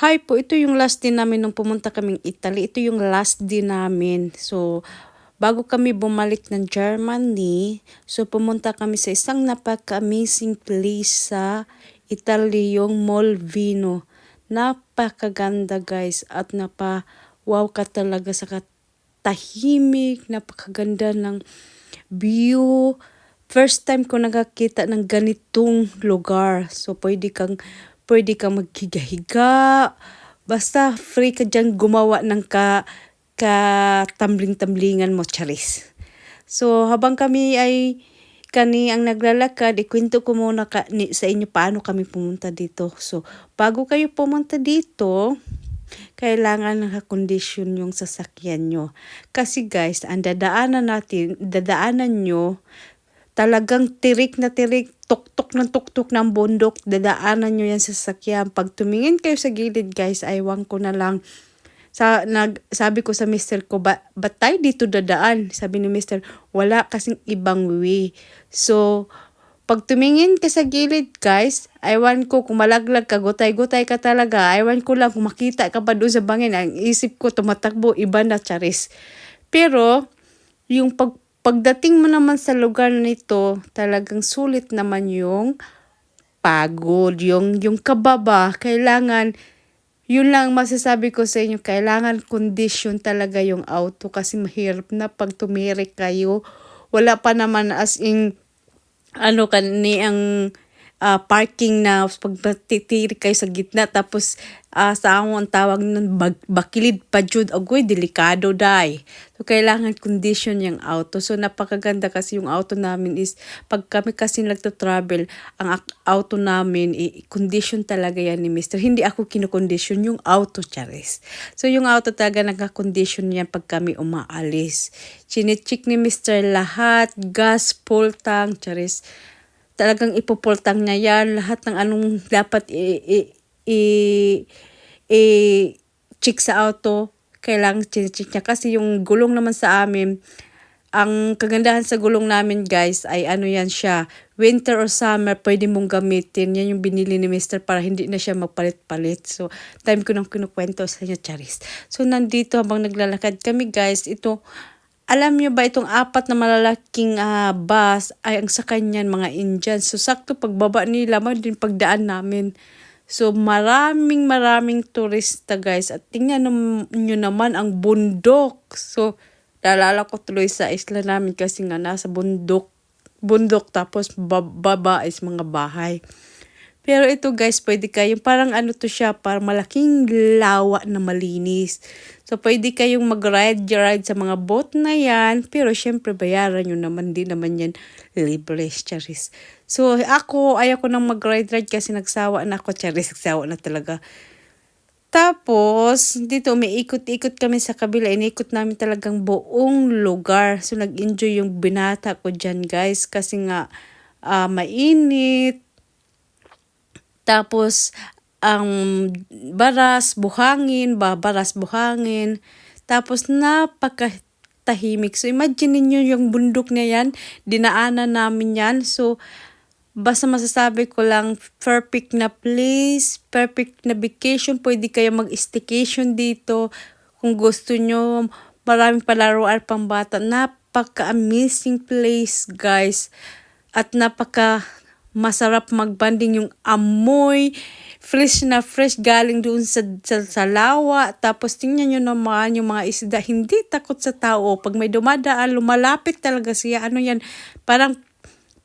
Hi po, ito yung last din namin nung pumunta kaming Italy. Ito yung last din namin. So, bago kami bumalik ng Germany, so pumunta kami sa isang napaka-amazing place sa Italy, yung Molvino. Napakaganda guys at napa wow ka talaga sa katahimik, napakaganda ng view. First time ko nakakita ng ganitong lugar. So, pwede kang pwede ka maghiga-higa. Basta free ka dyan gumawa ng ka, ka tambling-tamblingan mo, charis. So, habang kami ay kani ang naglalakad, ikwento ko muna ka, ni, sa inyo paano kami pumunta dito. So, bago kayo pumunta dito, kailangan nakakondisyon yung sasakyan nyo. Kasi guys, ang dadaanan natin, dadaanan nyo, talagang tirik na tirik, tuktok ng tuktok ng bundok, dadaanan nyo yan sa sasakyan. Pag tumingin kayo sa gilid guys, aywan ko na lang. Sa, nag, sabi ko sa mister ko, ba, ba't tayo dito dadaan? Sabi ni mister, wala kasing ibang way. So, pag tumingin ka sa gilid guys, aywan ko kung malaglag ka, gutay-gutay ka talaga. Aywan ko lang kung makita ka pa doon sa bangin. Ang isip ko tumatakbo, iba na charis. Pero, yung pag Pagdating mo naman sa lugar nito, talagang sulit naman yung pagod, yung, yung kababa. Kailangan, yun lang masasabi ko sa inyo, kailangan condition talaga yung auto kasi mahirap na pag tumirik kayo. Wala pa naman as in, ano kani ang uh, parking na pag titiri kayo sa gitna tapos uh, sa ang tawag nun bag, bakilid pa jud agoy delikado dai so kailangan condition yung auto so napakaganda kasi yung auto namin is pag kami kasi nagta-travel ang auto namin i condition talaga yan ni Mr. hindi ako kinokondisyon yung auto charis so yung auto talaga nagka-condition yan pag kami umaalis chinecheck ni Mr. lahat gas full tank charis talagang ipupultang niya yan, lahat ng anong dapat i, i, i, i check sa auto, kailangan check niya. Kasi yung gulong naman sa amin, ang kagandahan sa gulong namin guys ay ano yan siya, winter or summer, pwede mong gamitin. Yan yung binili ni Mr. para hindi na siya magpalit-palit. So, time ko nang kinukwento sa inyo, Charis. So, nandito habang naglalakad kami guys, ito, alam nyo ba itong apat na malalaking uh, bus ay ang sa kanyan mga Indians. So sakto pagbaba nila man din pagdaan namin. So maraming maraming turista guys. At tingnan nyo naman ang bundok. So naalala ko tuloy sa isla namin kasi nga nasa bundok. Bundok tapos baba is mga bahay. Pero ito guys, pwede kayong parang ano to siya, parang malaking lawa na malinis. So pwede kayong mag-ride ride sa mga boat na yan. Pero syempre bayaran nyo naman din naman yan libre, charis. So ako, ayoko nang mag-ride ride kasi nagsawa na ako, charis. Nagsawa na talaga. Tapos, dito umiikot-ikot kami sa kabila. Inikot namin talagang buong lugar. So, nag-enjoy yung binata ko dyan, guys. Kasi nga, uh, mainit tapos, ang baras, buhangin, babaras, buhangin. Tapos, napakatahimik. So, imagine niyo yung bundok na yan. Dinaanan namin yan. So, basta masasabi ko lang, perfect na place, perfect na vacation. Pwede kayo mag-staycation dito. Kung gusto nyo, maraming palaruan pang bata. Napaka-amazing place, guys. At napaka masarap magbanding yung amoy, fresh na fresh galing doon sa, sa, sa lawa. Tapos tingnan nyo naman yung mga isda, hindi takot sa tao. Pag may dumadaan, lumalapit talaga siya. Ano yan? Parang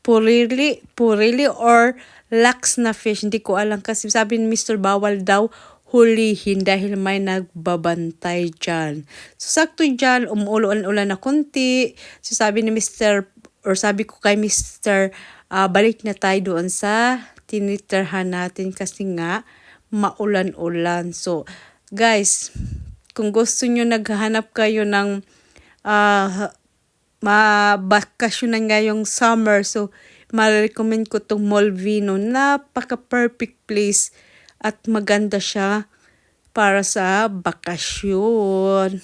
purili, purili or lax na fish. Hindi ko alam kasi sabi ni Mr. Bawal daw, hulihin dahil may nagbabantay dyan. So, sakto dyan, umuulan-ulan na konti. So, sabi ni Mr. or sabi ko kay Mr uh, balik na tayo doon sa tinitirhan natin kasi nga maulan-ulan. So, guys, kung gusto nyo naghahanap kayo ng uh, mabakasyonan ngayong summer, so, ma-recommend ko itong Molvino. Napaka-perfect place at maganda siya para sa bakasyon.